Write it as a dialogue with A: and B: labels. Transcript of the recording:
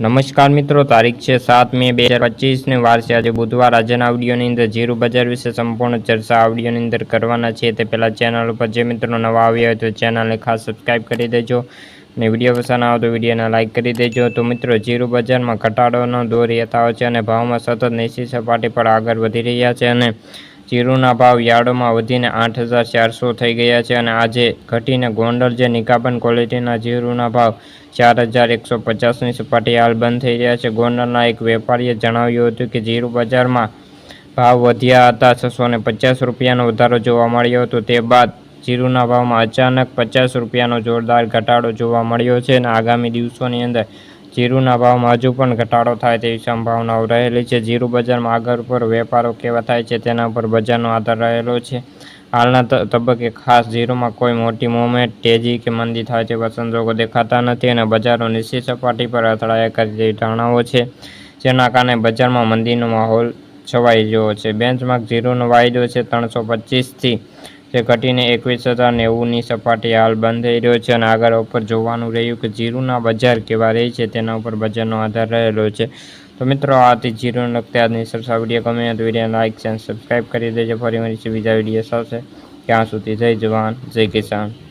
A: નમસ્કાર મિત્રો, તારીખ છે સાત મે બે હજાર પચીસને વાર આજે બુધવાર. આજના આવડીઓની અંદર જીરું બજાર વિશે સંપૂર્ણ ચર્ચા આવડીઓની અંદર કરવાના છે. તે પહેલાં ચેનલ ઉપર જે મિત્રો નવા આવ્યા હોય તો ચેનલને ખાસ સબસ્ક્રાઈબ કરી દેજો અને વીડિયો પસંદ આવે તો વિડીયોને લાઇક કરી દેજો. તો મિત્રો જીરું બજારમાં ઘટાડોનો દોર હોય છે અને ભાવમાં સતત નીચી સપાટી પર આગળ વધી રહ્યા છે અને જીરુના ભાવ યાર્ડોમાં વધીને આઠ હજાર ચારસો થઈ ગયા છે અને આજે ઘટીને ગોંડલ જે નિકાબન ક્વોલિટીના જીરુના ભાવ ચાર હજાર એકસો પચાસની સપાટી હાલ બંધ થઈ રહ્યા છે. ગોંડલના એક વેપારીએ જણાવ્યું હતું કે જીરું બજારમાં ભાવ વધ્યા હતા. છસો ને પચાસ રૂપિયાનો વધારો જોવા મળ્યો હતો. તે બાદ જીરુના ભાવમાં અચાનક પચાસ રૂપિયાનો જોરદાર ઘટાડો જોવા મળ્યો છે અને આગામી દિવસોની અંદર જીરુના ભાવમાં હજુ પણ ઘટાડો થાય તેવી સંભાવનાઓ રહેલી છે. જીરું બજારમાં આગળ પર વેપારો કેવા થાય છે તેના પર બજારનો આધાર રહેલો છે. હાલના તબક્કે ખાસ જીરુમાં કોઈ મોટી મોમેન્ટ તેજી કે મંદી થાય તેવા સંજોગો દેખાતા નથી અને બજારો નિશ્ચિત સપાટી પર અથડાયા કરી તેવી ધારણાઓ છે. જેના કારણે બજારમાં મંદીનો માહોલ છવાઈ ગયો છે. બેન્ચમાર્ક જીરુનો વાયદો છે ત્રણસો પચીસથી જે ઘટીને એકવીસ હજાર નેવુંની સપાટી હાલ બંધ થઈ રહ્યો છે અને આગળ ઉપર જોવાનું રહ્યું કે જીરુના બજાર કેવા રહે છે તેના ઉપર બજારનો આધાર રહેલો છે. તો મિત્રો, આ હતી જીરુને લગતી આજની સરસા વીડિયો. ગમે તો વીડિયો લાઇક છે સબસ્ક્રાઈબ કરી દેજો. ફરી મળીશું બીજા વીડિયો સાથે. ત્યાં સુધી જય જવાન, જય કિસાન.